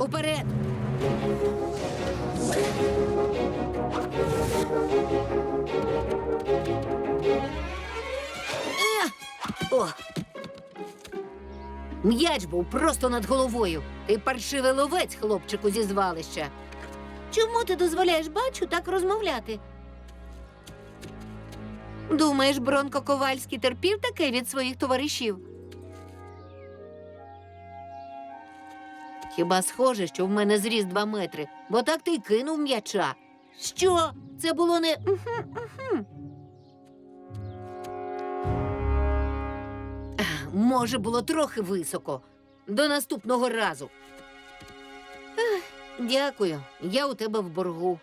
Уперед! Е! О! М'яч був просто над головою. Ти паршивий ловець, хлопчику зі звалища. Чому ти дозволяєш бачу так розмовляти? Думаєш, Бронко Ковальський терпів таке від своїх товаришів? Хіба схоже, що в мене зріс два метри, бо так ти й кинув м'яча. Що? Це було не. Може, було трохи високо. До наступного разу. Дякую. Я у тебе в боргу.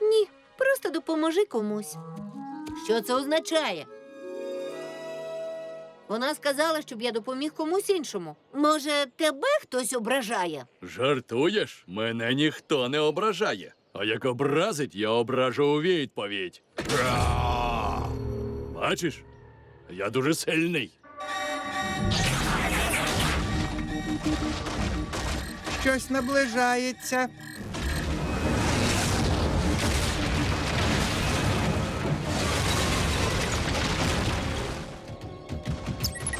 Ні, просто допоможи комусь. Що це означає? Вона сказала, щоб я допоміг комусь іншому. Може, тебе хтось ображає? Жартуєш? Мене ніхто не ображає. А як образить, я ображу у відповідь. Ра! Бачиш? Я дуже сильний. Щось наближається.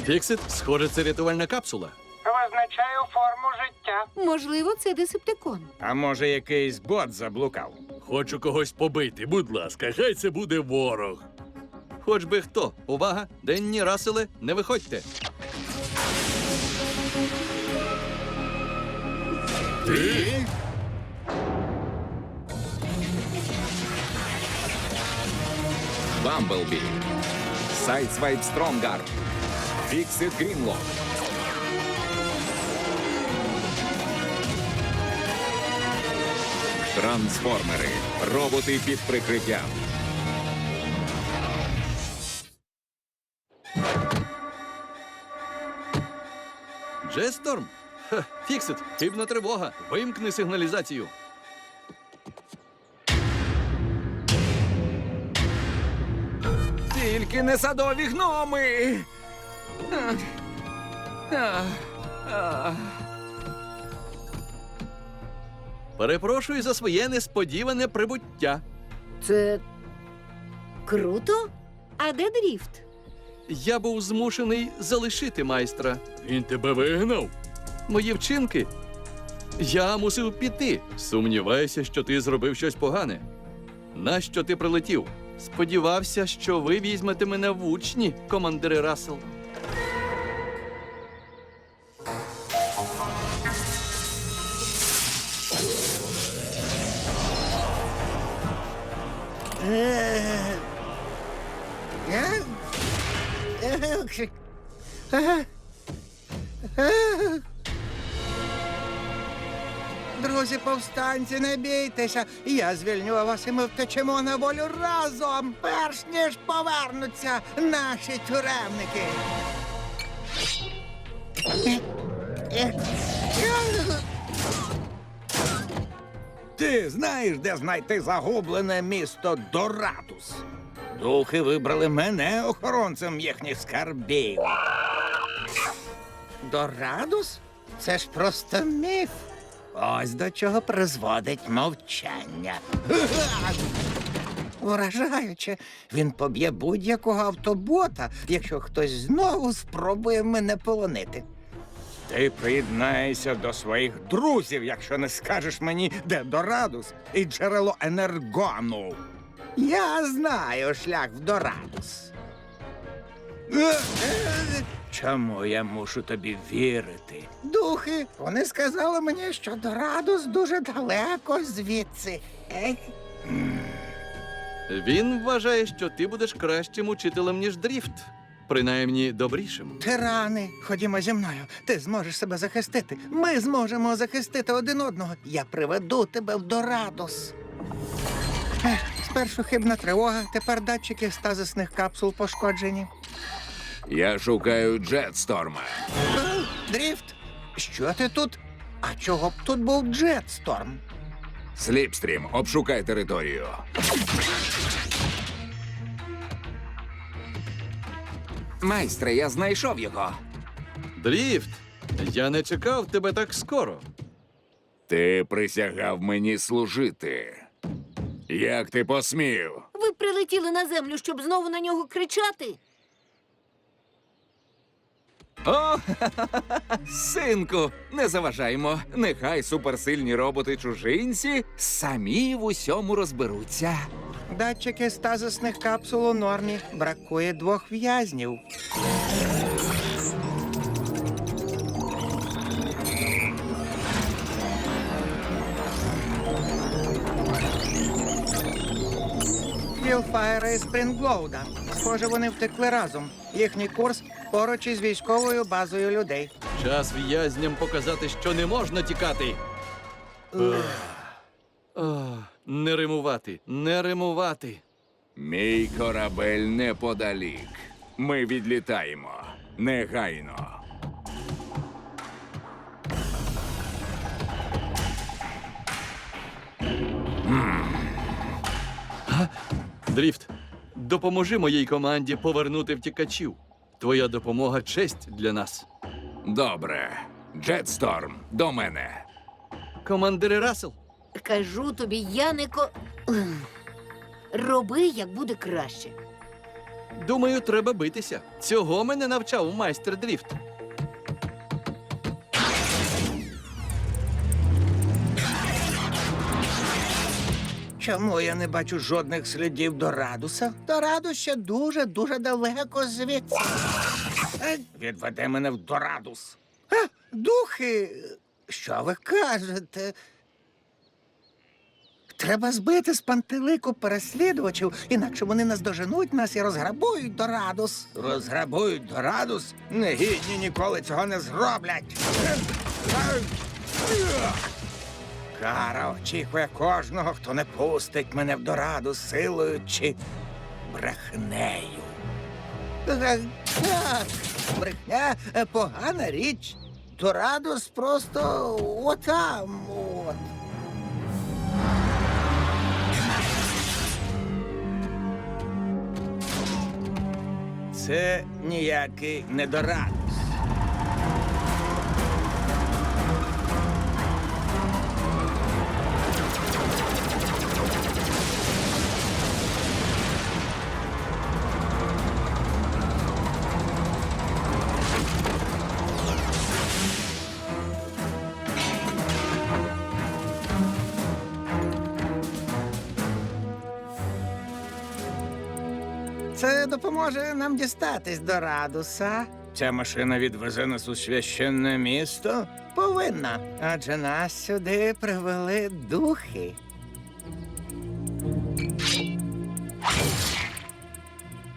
Фіксит, схоже, це рятувальна капсула. Визначаю форму життя. Можливо, це десептикон. А може, якийсь бот заблукав? Хочу когось побити, будь ласка, хай це буде ворог. Хоч би хто. Увага! Денні расели, не виходьте. Ти? Бамблбі, Сайдсвайп Стронгард, Фіксит Грінлок. Трансформери. Роботи під прикриттям. Джесторм? Ха, Фіксит, хибна тривога. Вимкни сигналізацію. Тільки не садові гноми. Перепрошую за своє несподіване прибуття. Це круто? А де дріфт? Я був змушений залишити майстра. Він тебе вигнав? Мої вчинки. Я мусив піти. Сумніваюся, що ти зробив щось погане. Нащо ти прилетів? Сподівався, що ви візьмете мене в учні, командири Рассел. Друзі, повстанці, не бійтеся. Я звільню вас і ми втечемо на волю разом, перш ніж повернуться наші тюремники. Ти знаєш, де знайти загублене місто Доратус? Духи вибрали мене охоронцем їхніх скарбів. Дорадус? Це ж просто міф. Ось до чого призводить мовчання. Вражаюче, він поб'є будь-якого автобота, якщо хтось знову спробує мене полонити. Ти приєднаєшся до своїх друзів, якщо не скажеш мені, де Дорадус і джерело енергону. Я знаю шлях в Дорадус. Чому я мушу тобі вірити? Духи, вони сказали мені, що Дорадус дуже далеко звідси. Він вважає, що ти будеш кращим учителем, ніж дріфт. Принаймні добрішим. Тирани, ходімо зі мною. Ти зможеш себе захистити. Ми зможемо захистити один одного. Я приведу тебе в Дорадус. Ех, Спершу хибна тривога, тепер датчики стазисних капсул пошкоджені. Я шукаю Джетсторма. Дріфт, що ти тут? А чого б тут був Джетсторм? Сліпстрім, обшукай територію. Майстре, я знайшов його. Дріфт! Я не чекав тебе так скоро. Ти присягав мені служити. Як ти посмів? Ви прилетіли на землю, щоб знову на нього кричати? О, синку, не заважаймо. Нехай суперсильні роботи чужинці самі в усьому розберуться. Датчики стазисних капсул у нормі. Бракує двох в'язнів. Вілфайра і Спрінглоуда. Схоже, вони втекли разом. Їхній курс поруч із військовою базою людей. Час в'язням показати, що не можна тікати. Ах. Не римувати, не римувати. Мій корабель неподалік. Ми відлітаємо. Негайно. Дріфт, допоможи моїй команді повернути втікачів. Твоя допомога честь для нас. Добре. Джетсторм, до мене. Командире Расел, Кажу тобі, я не ко. Роби, як буде краще. думаю, треба битися. Цього мене навчав майстер Дріфт. Чому я не бачу жодних слідів Дорадуса? Дорадус ще дуже-дуже далеко звідси. Е, Відведе мене в Дорадус. А, духи. Що ви кажете? Треба збити з пантелику переслідувачів, інакше вони наздоженуть нас і розграбують Дорадус. Розграбують Дорадус? Негідні ніколи цього не зроблять. Кара очікує кожного, хто не пустить мене в дораду силою чи брехнею. Брехня е, погана річ. Дорадус просто отам. От. Це ніякий не допоможе нам дістатись до Радуса. Ця машина відвезе нас у священне місто? Повинна. Адже нас сюди привели духи.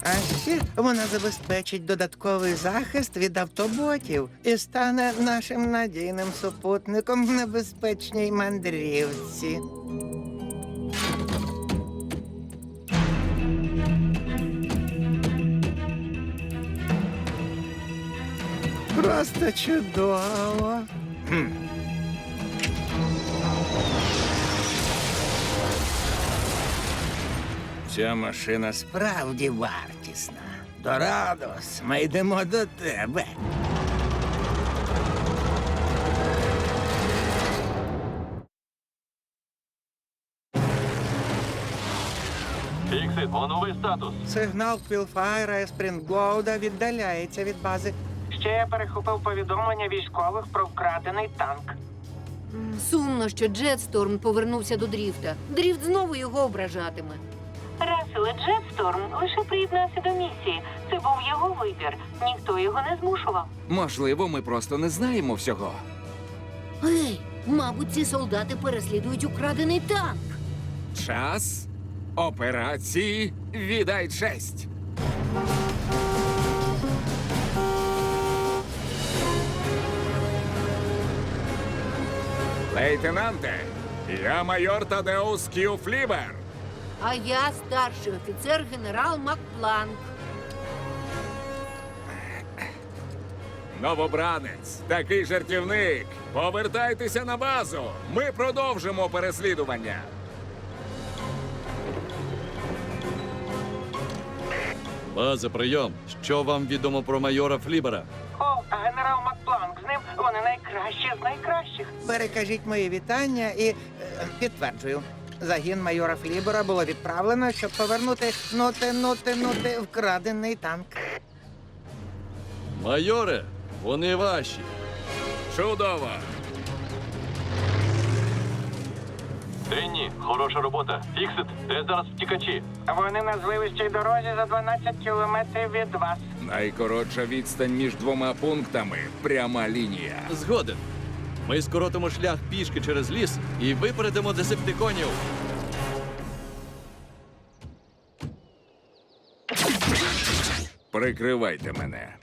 А ще вона забезпечить додатковий захист від автоботів і стане нашим надійним супутником в небезпечній мандрівці. Просто чудово. Хм. Ця машина справді вартісна. Дорадос, ми йдемо до тебе. Фіксит, оновий статус. Сигнал Квілфайра і Спрінглоуда віддаляється від бази. Ще я перехопив повідомлення військових про вкрадений танк. Сумно, що Джетсторм повернувся до Дріфта. Дріфт знову його ображатиме. Раселе Джетсторм лише приєднався до місії. Це був його вибір. Ніхто його не змушував. Можливо, ми просто не знаємо всього. Гей, мабуть, ці солдати переслідують украдений танк. Час операції Віддай честь. Лейтенанте, я майор Тадеус Кью Флібер. А я старший офіцер генерал Макпланк. Новобранець, такий жартівник. Повертайтеся на базу. Ми продовжимо переслідування. База, прийом. Що вам відомо про майора Флібера? О, а генерал Макпланк з ним вони найкращі з найкращих. Перекажіть мої вітання і е, підтверджую. Загін майора Флібера було відправлено, щоб повернути ноти, ноти, ноти вкрадений танк. Майоре, вони ваші. Чудово! Денні, хороша робота. Фіксит, де зараз втікачі? Вони на звивистій дорозі за 12 кілометрів від вас. Найкоротша відстань між двома пунктами пряма лінія. Згоден. Ми скоротимо шлях пішки через ліс і випередимо десептиконів. Прикривайте мене.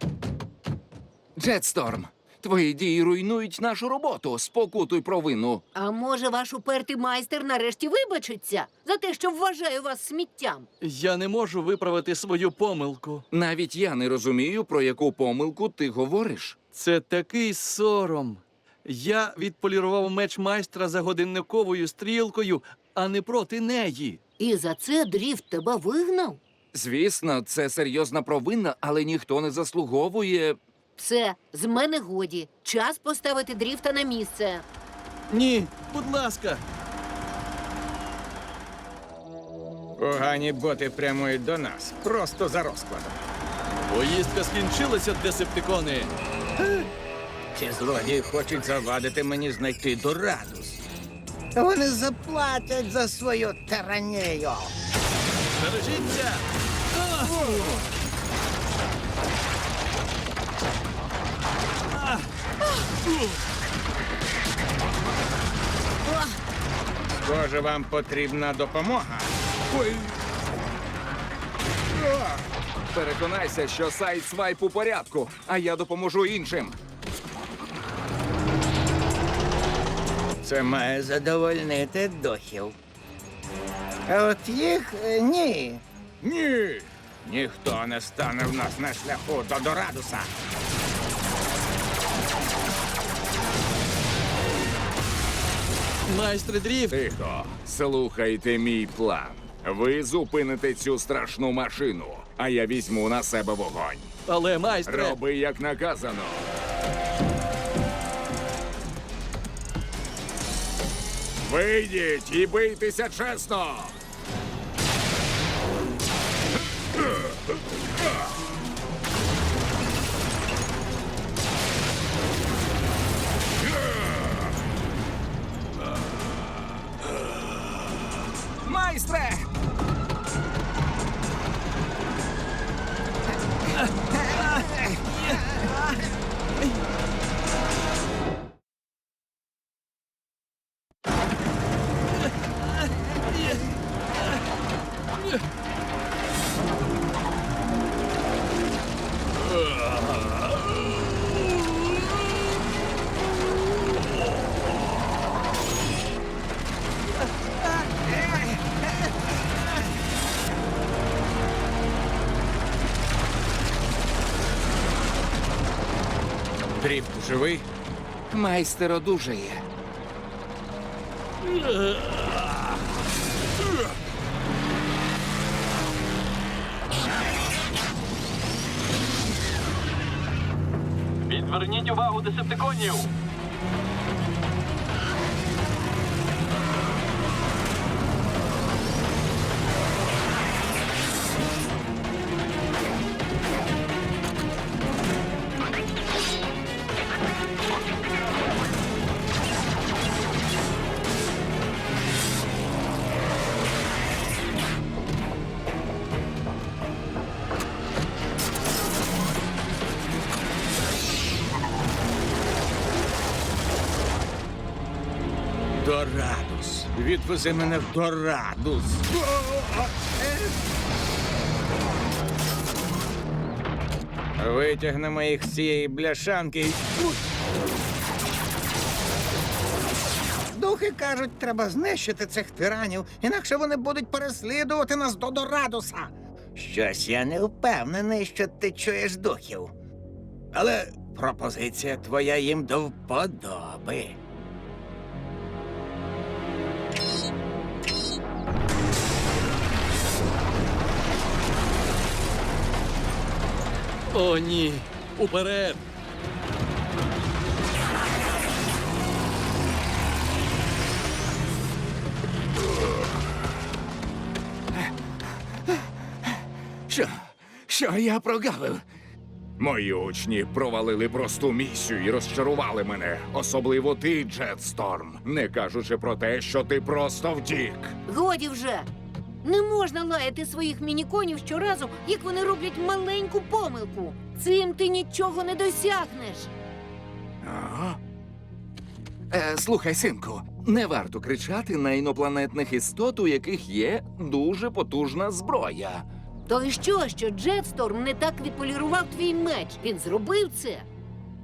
Джетсторм, твої дії руйнують нашу роботу. Спокутуй провину. А може, ваш упертий майстер нарешті вибачиться за те, що вважає вас сміттям? Я не можу виправити свою помилку. Навіть я не розумію, про яку помилку ти говориш. Це такий сором. Я відполірував меч майстра за годинниковою стрілкою, а не проти неї. І за це дріфт тебе вигнав? Звісно, це серйозна провина, але ніхто не заслуговує. Все, з мене годі. Час поставити дріфта на місце. Ні, будь ласка. Погані боти прямують до нас, просто за розкладом. Поїздка скінчилася, десептикони. Ці злодії хочуть завадити мені знайти Дорадус. Вони заплатять за свою тиранію. Бережіться! Схоже, вам потрібна допомога. Ой. Переконайся, що сайт свайп у порядку, а я допоможу іншим. Це має задовольнити духів. А от їх е, ні. Ні. Ніхто не стане в нас на шляху до Дорадуса. Майстре дріфт! Тихо, слухайте мій план. Ви зупините цю страшну машину, а я візьму на себе вогонь. Але майстре! Роби як наказано. Вийдіть і бийтеся чесно. Живий? Майстер одужає. Відверніть увагу десептиконів! Дорадус. Відвези мене в Дорадус. Витягнемо їх з цієї бляшанки. Духи кажуть, треба знищити цих тиранів, інакше вони будуть переслідувати нас до Дорадуса. Щось я не впевнений, що ти чуєш духів. Але пропозиція твоя їм до вподоби. О, ні. Уперед. Що? Що я прогавив? Мої учні провалили просту місію і розчарували мене. Особливо ти, Джетсторм, не кажучи про те, що ти просто втік. Годі вже. Не можна лаяти своїх мініконів щоразу, як вони роблять маленьку помилку. Цим ти нічого не досягнеш. Ага. Е, слухай, синку, не варто кричати на інопланетних істот, у яких є дуже потужна зброя. То і що, що Джетсторм не так відполірував твій меч? Він зробив це.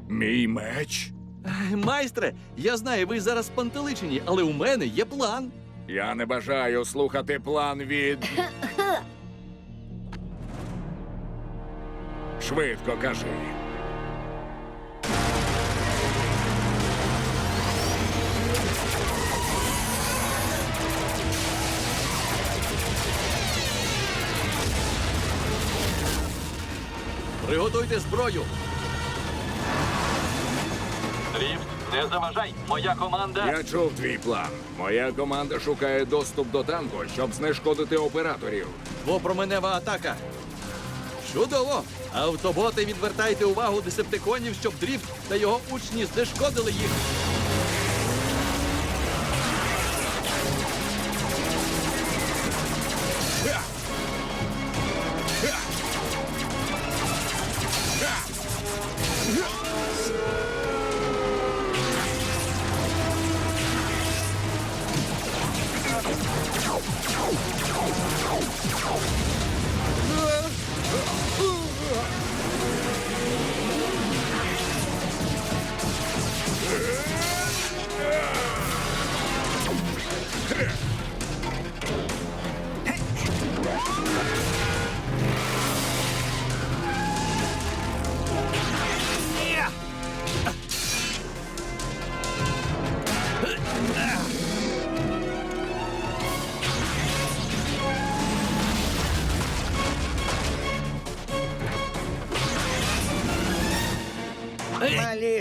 Мій меч? Майстре, я знаю, ви зараз спантеличені, але у мене є план. Я не бажаю слухати план від. Швидко кажи. Приготуйте зброю. Дріфт, не заважай, моя команда. Я чув твій план. Моя команда шукає доступ до танку, щоб знешкодити операторів. Двопроменева атака. Чудово! Автоботи відвертайте увагу десептиконів, щоб дріфт та його учні знешкодили їх.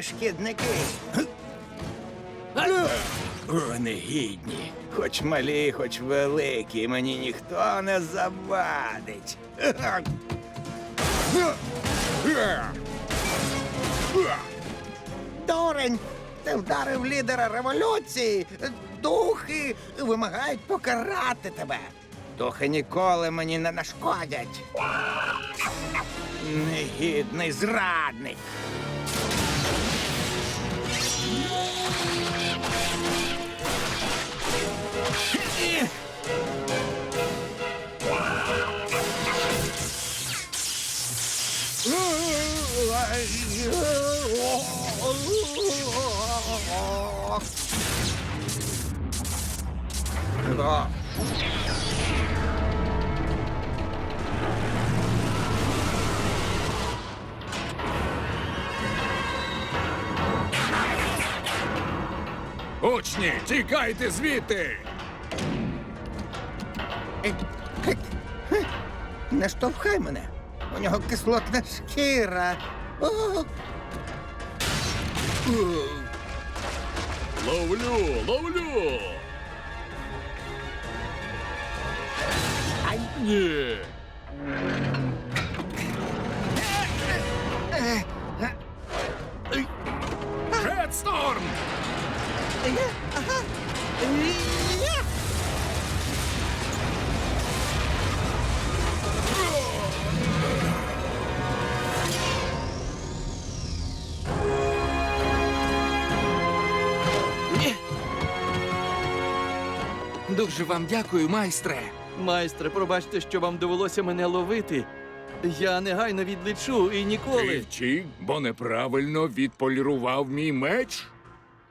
Шкідники. О, негідні. Хоч малі, хоч великі, мені ніхто не завадить. Дурень, ти вдарив лідера революції. Духи вимагають покарати тебе. Духи ніколи мені не нашкодять. Негідний зрадник. Учні, тікайте звідти! Не штовхай мене. У нього кислотна шкіра. О, Ловлю, ловлю. Ай. Ні. Джетсторм! Дуже вам дякую, майстре. Майстре, пробачте, що вам довелося мене ловити. Я негайно відлечу і ніколи. втік, бо неправильно відполірував мій меч?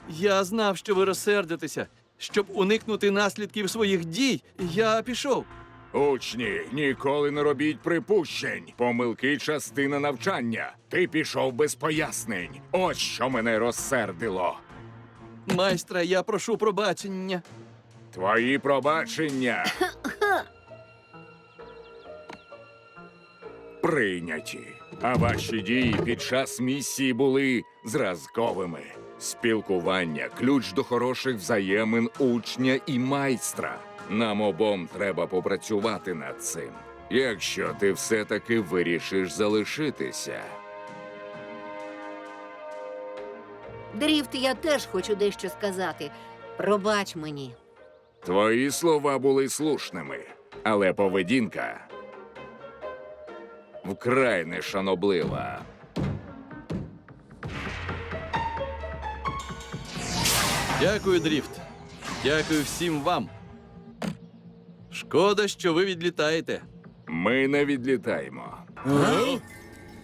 Я знав, що ви розсердитеся. Щоб уникнути наслідків своїх дій, я пішов. Учні, ніколи не робіть припущень. Помилки частина навчання. Ти пішов без пояснень. Ось що мене розсердило. Майстре, я прошу пробачення. Твої пробачення. Прийняті. А ваші дії під час місії були зразковими. Спілкування ключ до хороших взаємин учня і майстра. Нам обом треба попрацювати над цим. Якщо ти все-таки вирішиш залишитися. Дріфт, я теж хочу дещо сказати. Пробач мені. Твої слова були слушними, але поведінка вкрай нешаноблива. Дякую, Дріфт. Дякую всім вам. Шкода, що ви відлітаєте. Ми не відлітаємо.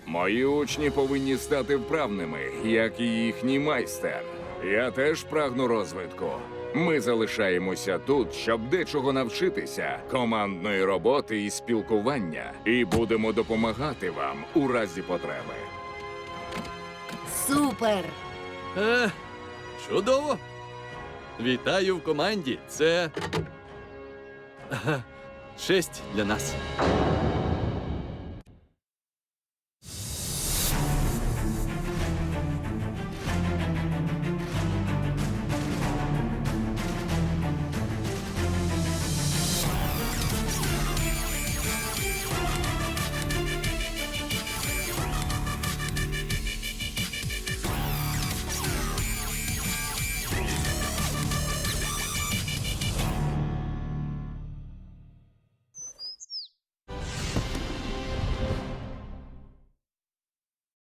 Мої учні повинні стати вправними, як і їхній майстер. Я теж прагну розвитку. Ми залишаємося тут, щоб дечого навчитися, командної роботи і спілкування, і будемо допомагати вам у разі потреби. Супер! Е, чудово. Вітаю в команді. Це. Ага, Честь для нас.